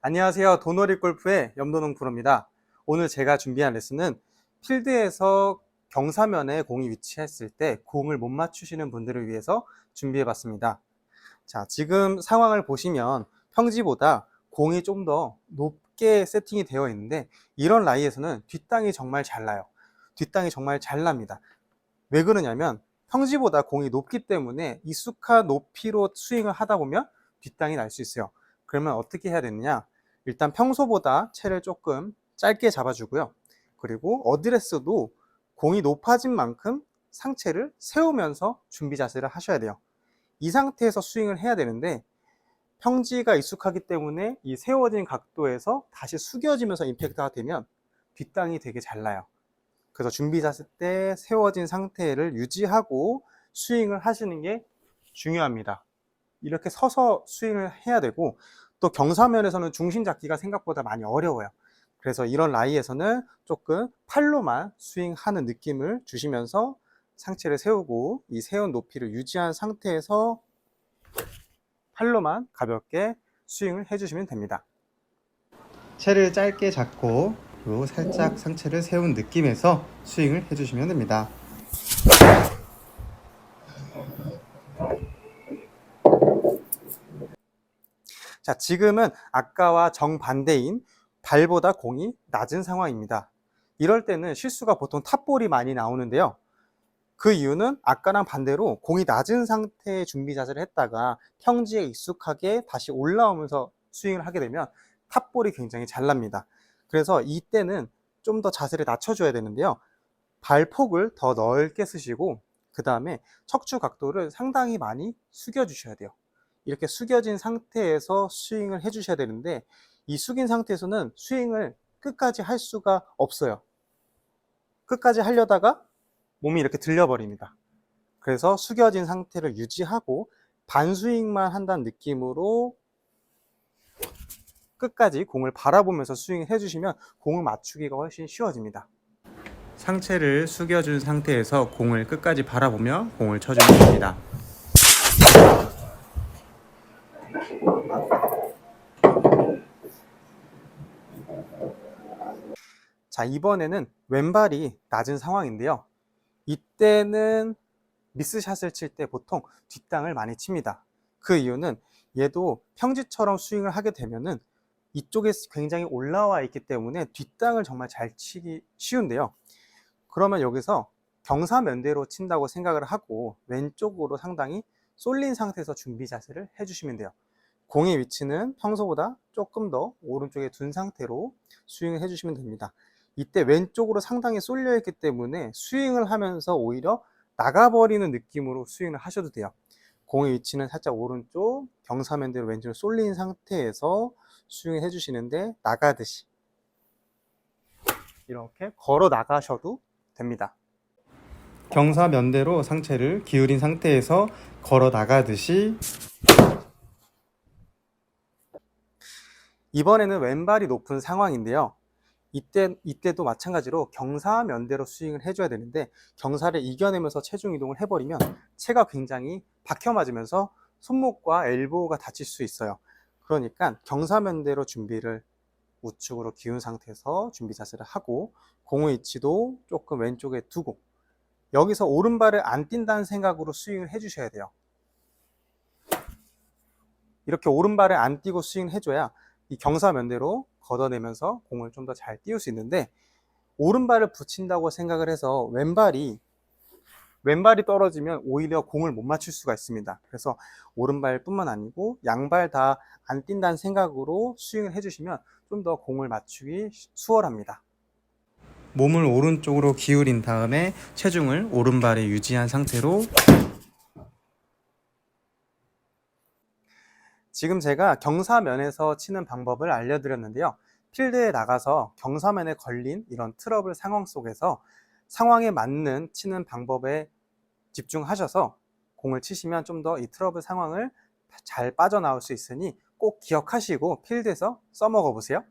안녕하세요. 도너리 골프의 염도농 프로입니다. 오늘 제가 준비한 레슨은 필드에서 경사면에 공이 위치했을 때 공을 못 맞추시는 분들을 위해서 준비해 봤습니다. 자, 지금 상황을 보시면 평지보다 공이 좀 더 높게 세팅이 되어 있는데 이런 라이에서는 뒷땅이 정말 잘 나요. 뒷땅이 정말 잘 납니다. 왜 그러냐면 평지보다 공이 높기 때문에 익숙한 높이로 스윙을 하다 보면 뒷땅이 날 수 있어요. 그러면 어떻게 해야 되느냐? 일단 평소보다 채를 조금 짧게 잡아주고요. 그리고 어드레스도 공이 높아진 만큼 상체를 세우면서 준비 자세를 하셔야 돼요. 이 상태에서 스윙을 해야 되는데 평지가 익숙하기 때문에 이 세워진 각도에서 다시 숙여지면서 임팩트가 되면 뒷땅이 되게 잘 나요. 그래서 준비 자세 때 세워진 상태를 유지하고 스윙을 하시는 게 중요합니다. 이렇게 서서 스윙을 해야 되고 또 경사면에서는 중심 잡기가 생각보다 많이 어려워요. 그래서 이런 라이에서는 조금 팔로만 스윙하는 느낌을 주시면서 상체를 세우고 이 세운 높이를 유지한 상태에서 팔로만 가볍게 스윙을 해주시면 됩니다. 채를 짧게 잡고 그리고 살짝 상체를 세운 느낌에서 스윙을 해주시면 됩니다. 자, 지금은 아까와 정반대인 발보다 공이 낮은 상황입니다. 이럴 때는 실수가 보통 탑볼이 많이 나오는데요. 그 이유는 아까랑 반대로 공이 낮은 상태의 준비 자세를 했다가 평지에 익숙하게 다시 올라오면서 스윙을 하게 되면 탑볼이 굉장히 잘 납니다. 그래서 이때는 좀 더 자세를 낮춰줘야 되는데요. 발폭을 더 넓게 쓰시고 그 다음에 척추 각도를 상당히 많이 숙여주셔야 돼요. 이렇게 숙여진 상태에서 스윙을 해주셔야 되는데 이 숙인 상태에서는 스윙을 끝까지 할 수가 없어요. 끝까지 하려다가 몸이 이렇게 들려버립니다. 그래서 숙여진 상태를 유지하고 반스윙만 한다는 느낌으로 끝까지 공을 바라보면서 스윙을 해주시면 공을 맞추기가 훨씬 쉬워집니다. 상체를 숙여준 상태에서 공을 끝까지 바라보며 공을 쳐주면 됩니다. 자, 이번에는 왼발이 낮은 상황인데요. 이때는 미스샷을 칠 때 보통 뒷땅을 많이 칩니다. 그 이유는 얘도 평지처럼 스윙을 하게 되면은 이쪽에 굉장히 올라와 있기 때문에 뒷땅을 정말 잘 치기 쉬운데요. 그러면 여기서 경사면대로 친다고 생각을 하고 왼쪽으로 상당히 쏠린 상태에서 준비 자세를 해주시면 돼요. 공의 위치는 평소보다 조금 더 오른쪽에 둔 상태로 스윙을 해주시면 됩니다. 이때 왼쪽으로 상당히 쏠려 있기 때문에 스윙을 하면서 오히려 나가버리는 느낌으로 스윙을 하셔도 돼요. 공의 위치는 살짝 오른쪽, 경사면대로 왼쪽으로 쏠린 상태에서 스윙을 해주시는데 나가듯이 이렇게 걸어 나가셔도 됩니다. 경사면대로 상체를 기울인 상태에서 걸어 나가듯이 이번에는 왼발이 높은 상황인데요. 이때, 이때도 마찬가지로 경사면대로 스윙을 해줘야 되는데 경사를 이겨내면서 체중 이동을 해버리면 체가 굉장히 박혀 맞으면서 손목과 엘보가 다칠 수 있어요. 그러니까 경사면대로 준비를 우측으로 기운 상태에서 준비 자세를 하고 공의 위치도 조금 왼쪽에 두고 여기서 오른발을 안 뛴다는 생각으로 스윙을 해주셔야 돼요. 이렇게 오른발을 안 띄고 스윙을 해줘야 이 경사면대로 걷어내면서 공을 좀 더 잘 띄울 수 있는데 오른발을 붙인다고 생각을 해서 왼발이 왼발이 떨어지면 오히려 공을 못 맞출 수가 있습니다. 그래서 오른발뿐만 아니고 양발 다 안 뛴다는 생각으로 스윙을 해주시면 좀 더 공을 맞추기 수월합니다. 몸을 오른쪽으로 기울인 다음에 체중을 오른발에 유지한 상태로 지금 제가 경사면에서 치는 방법을 알려드렸는데요. 필드에 나가서 경사면에 걸린 이런 트러블 상황 속에서 상황에 맞는 치는 방법에 집중하셔서 공을 치시면 좀 더 이 트러블 상황을 잘 빠져나올 수 있으니 꼭 기억하시고 필드에서 써먹어 보세요.